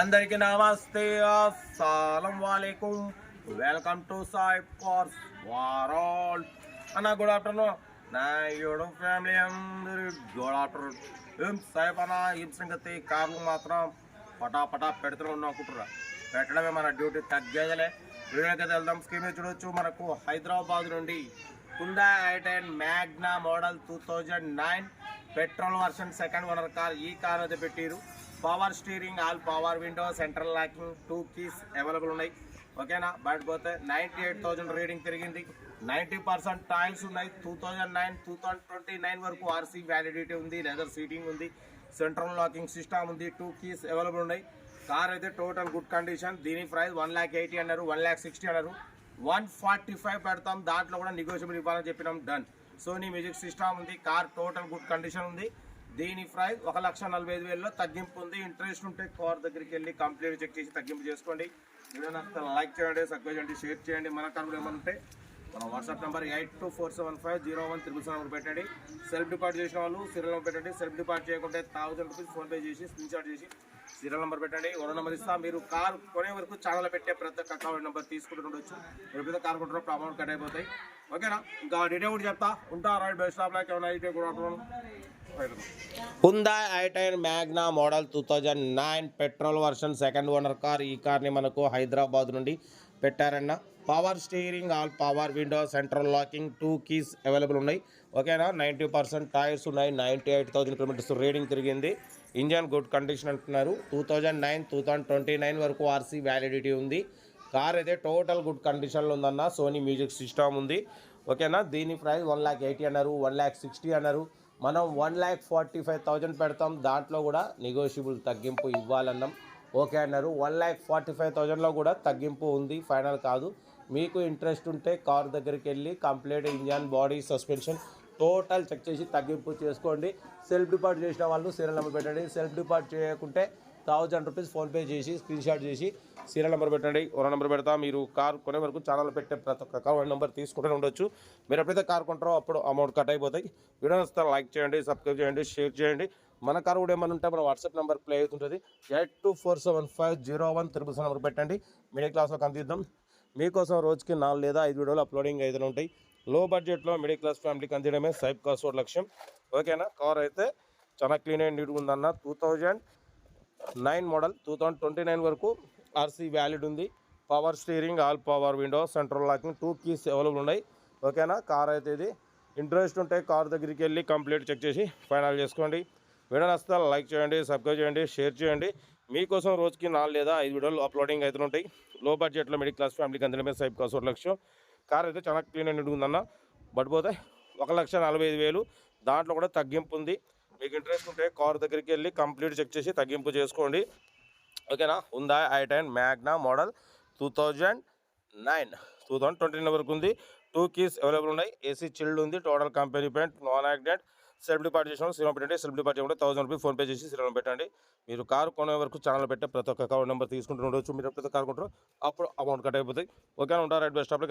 అందరికి నమస్తే అస్సలం వాలేకుం. వెల్కమ్ టు సాయి కార్స్ వారాల్ అన్న గుడ్ ఆఫ్టర్నూన్ నా యూడో ఫ్యామిలీ అందరు గుడ్ ఆఫ్టర్నూన్ ఏం సాయిబ్ అన్న ఏం సంగతి? కార్లు మాత్రం పటా పటా పెడుతూనే ఉన్నాం అనుకుంటున్నా పెట్టడమే మన డ్యూటీ తగ్గేదలే. వీడియోకి వెళ్దాం. స్కీమ్ చూడొచ్చు మనకు హైదరాబాద్ నుండి Hyundai I ten Magna model two thousand nine petrol version second owner car ఈ కార్ అయితే పెట్టిరు. Power steering all power window central locking two keys available ఉన్నాయి. ఓకేనా? బయట పోతే నైంటీ ఎయిట్ థౌజండ్ రీడింగ్ తిరిగింది. నైంటీ పర్సెంట్ టైల్స్ ఉన్నాయి. Two thousand nine two thousand twenty nine వరకు ఆర్సీ వ్యాలిడిటీ ఉంది లెదర్ సీటింగ్ ఉంది సెంట్రల్ లాకింగ్ సిస్టమ్ ఉంది టూ కీస్ అవైలబుల్ ఉన్నాయి. కార్ అయితే టోటల్ గుడ్ కండిషన్ దీని ప్రైస్ వన్ ల్యాక్ ఎయిటీ అన్నారు వన్ ల్యాక్ సిక్స్టీ అన్నారు. వన్ ఫార్టీ ఫైవ్ పెడతాం. దాంట్లో కూడా నెగోషియబుల్ ఇవ్వాలని చెప్పినాం. డన్ సోనీ మ్యూజిక్ సిస్టమ్ ఉంది కార్ టోటల్ గుడ్ కండిషన్ ఉంది. దీని ప్రైస్ ఒక లక్ష నలభై ఐదు వేలలో తగ్గింపు ఉంది. ఇంట్రెస్ట్ ఉంటే కార్ దగ్గరికి వెళ్ళి కంప్లీట్ చెక్ చేసి తగ్గింపు చేసుకోండి. వీడియో నచ్చితే లైక్ చేయండి సబ్స్క్రైబ్ చేయండి షేర్ చేయండి. మన కనుక కూడా ఏమైనా ఉంటే మన WhatsApp number eight two four seven five zero one triple seven పెట్టండి. సెల్ఫ్ డిపార్ట్ చేసిన వాళ్ళు సీరియల్ నెంబర్ పెట్టండి. సెల్ఫ్ డిపార్ట్ చేయకుంటే థౌసండ్ రూపీస్ ఫోన్పే చేసి స్క్రీన్ షాట్ చేసి సీరియల్ నెంబర్ పెట్టండి. ఓనర్ నెంబర్ ఇస్తా. మీరు కార్ కొనే వరకు ఛానల్ పెట్టే ప్రతి ఒక్క అకౌంట్ నెంబర్ తీసుకుంటూ ఉండొచ్చు. ఎప్పుడైతే కార్ కొంటారో అమౌంట్ కట్ అయిపోతాయి. ఓకేనా? ఇంకా డీటెయిల్ కూడా చెప్తా. ఉంటా రైట్ బెస్ట్ స్టాప్ లైక్. ఏమైనా అయితే కూడా Hyundai I ten Magna model two thousand nine petrol version second owner car ఈ కార్ని మనకు హైదరాబాద్ నుండి పెట్టారన్న. Power steering all power window central locking two keys available ఉన్నాయి. ఓకేనా? నైంటీ పర్సెంట్ టైర్స్ ఉన్నాయి. Ninety eight thousand kilometres reading తిరిగింది. Engine good condition అంటున్నారు. Two thousand nine two thousand twenty nine వరకు ఆర్సీ వ్యాలిడిటీ ఉంది. కార్ అయితే total good కండిషన్లో ఉందన్న. సోనీ మ్యూజిక్ సిస్టమ్ ఉంది. ఓకేనా? దీని ప్రైస్ వన్ ల్యాక్ ఎయిటీ అన్నారు. వన్ ల్యాక్ సిక్స్టీ అన్నారు. మనం one lakh forty five thousand పెడతాం. దాంట్లో కూడా నెగోషియబుల్ తగ్గింపు ఇవ్వాలన్నాం. ఓకే అన్నారు. వన్ ల్యాక్ ఫార్టీ ఫైవ్ థౌజండ్లో కూడా తగ్గింపు ఉంది. ఫైనల్ కాదు. మీకు ఇంట్రెస్ట్ ఉంటే కార్ దగ్గరికి వెళ్ళి complete engine body suspension total check చేసి తగ్గింపు చేసుకోండి. సెల్ఫ్ డిపార్ట్ చేసిన వాళ్ళు సీరియల్ నెంబర్ పెట్టండి. సెల్ఫ్ డిపార్ట్ చేయకుంటే థౌజండ్ రూపీస్ ఫోన్పే చేసి స్క్రీన్ షాట్ చేసి సీరియల్ నెంబర్ పెట్టండి ఓనర్ నెంబర్ పెడతా మీరు కార్ కొనే వరకు ఛానల్ పెట్టే ప్రతి ఒక్క అకౌంట్ నెంబర్ తీసుకుంటూనే ఉండొచ్చు. మీరు ఎప్పుడైతే కార్ కొంటారో అప్పుడు అమౌంట్ కట్ అయిపోతాయి. వీడియో వస్తే లైక్ చేయండి సబ్స్క్రైబ్ చేయండి షేర్ చేయండి. మన కార్ కూడా ఏమైనా ఉంటే మన వాట్సాప్ నెంబర్ ప్లే అవుతుంటుంది. Eight two four seven five zero one triple seven number పెట్టండి. మిడిల్ క్లాస్లో అందిద్దాం మీకోసం రోజుకి నాలుగు లేదా ఐదు వీడియోలు అప్లోడింగ్ అయితే ఉంటాయి. లో బడ్జెట్లో మిడిల్ క్లాస్ ఫ్యామిలీకి అందించడమే సైబ్ కాస్ట్ లక్ష్యం. ఓకేనా? కార్ అయితే చాలా క్లీన్ అండ్ నీట్గా ఉందన్న. Two thousand nine model two thousand twenty nine వరకు ఆర్సీ వ్యాలిడ్ ఉంది. Power steering all power window central locking two keys available ఉన్నాయి. ఓకేనా? కార్ అయితే ఇది. ఇంట్రెస్ట్ ఉంటే కార్ దగ్గరికి వెళ్ళి కంప్లీట్ చెక్ చేసి ఫైనల్ చేసుకోండి. వీడియో నచ్చితే లైక్ చేయండి సబ్స్క్రైబ్ చేయండి షేర్ చేయండి. మీకోసం రోజుకి నాలుగు లేదా ఐదు వీడియోలు అప్లోడింగ్ అయితే ఉంటాయి. లో బడ్జెట్లో మిడిల్ క్లాస్ ఫ్యామిలీకి అందడమే సైబ్ కాస్ట్ ఒక లక్షం కార్ అయితే చాలా క్లీన్ అండ్ ఉంటుందన్న బట్ పోతే ఒక లక్ష నలభై ఐదు వేలు. దాంట్లో కూడా తగ్గింపు ఉంది. మీకు ఇంట్రెస్ట్ ఉంటే కార్ దగ్గరికి వెళ్ళి కంప్లీట్ చెక్ చేసి తగ్గింపు చేసుకోండి. ఓకేనా? ఉందా I ten Magna model two thousand nine two thousand twenty nine వరకు ఉంది. టూ కీస్ అవైలబుల్ ఉన్నాయి. ఏసీ చిల్డ్ ఉంది. Total company paint non accident self depart చేసిన సినిమా పెట్టండి సెల్ఫ్ డిపార్ట్ చేయకుండా థౌసండ్ రూపీస్ ఫోన్పే చేసి సినిమా పెట్టండి. మీరు కారు కొనే వరకు ఛానల్ పెట్టే ప్రతి ఒక్క అకౌంట్ నెంబర్ తీసుకుంటూ ఉండొచ్చు. మీరు ఎప్పుడైతే కారు కొంటారో అప్పుడు అమౌంట్ కట్ అయిపోతాయి. ఓకేనా? ఉంటారు రైట్ బెస్ట్ స్టాప్లో